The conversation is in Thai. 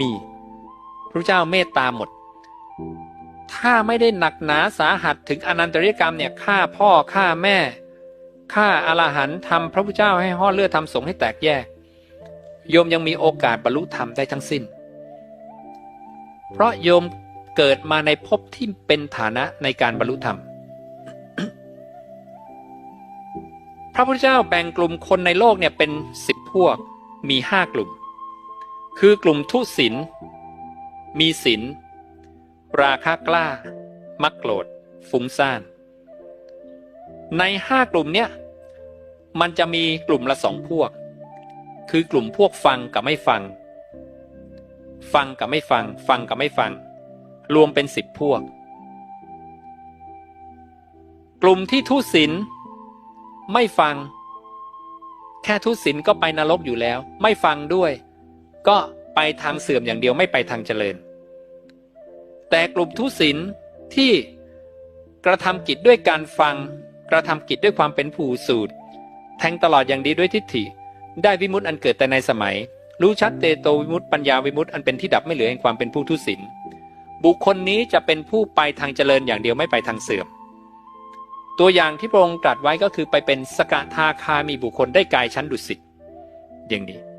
มีพระเจ้าเมตตาหมด ถ้าไม่ได้หนักหนาสาหัสถึงอนันตริยกรรมเนี่ยฆ่าพ่อฆ่าแม่ฆ่าอรหันต์ทำพระพุทธเจ้าให้ห่อเลือดทำสงฆ์ให้แตกแยก โยมยังมีโอกาสบรรลุธรรมได้ทั้งสิ้น เพราะโยมเกิดมาในภพที่เป็นฐานะในการบรรลุธรรม พระพุทธเจ้าแบ่งกลุ่มคนในโลกเนี่ยเป็นสิบพวกมีห้ากลุ่ม คือกลุ่มทุศินมีศินราคะกล้า มักโกรธฟุ้งซ่าน ในห้ากลุ่มเนี่ยมันจะมีกลุ่มละสองพวก คือกลุ่มพวกฟังกับไม่ฟัง ฟังกับไม่ฟัง ฟังกับไม่ฟัง รวมเป็นสิบพวก กลุ่มที่ทุศินไม่ฟัง แค่ทุศินก็ไปนรกอยู่แล้ว ไม่ฟังด้วย ก็ไปทางเสื่อมอย่างเดียวไม่ไปทางเจริญ แต่กลุ่มทุศินที่กระทำกิจด้วยการฟัง กระทำกิจด้วยความเป็นผู้สูตร แทงตลอดอย่างดีด้วยทิฏฐิ ได้วิมุตติอันเกิดแต่ในสมัย รู้ชัดเตโตวิมุตติปัญญาวิมุตติอันเป็นที่ดับไม่เหลือแห่งความเป็นผู้ทุศินบุคคลนี้จะเป็นผู้ไปทางเจริญอย่างเดียวไม่ไปทางเสื่อม ตัวอย่างที่พระองค์ตรัสไว้ก็คือไปเป็นสกทาคามีบุคคลได้กายชั้นดุสิตอย่างนี้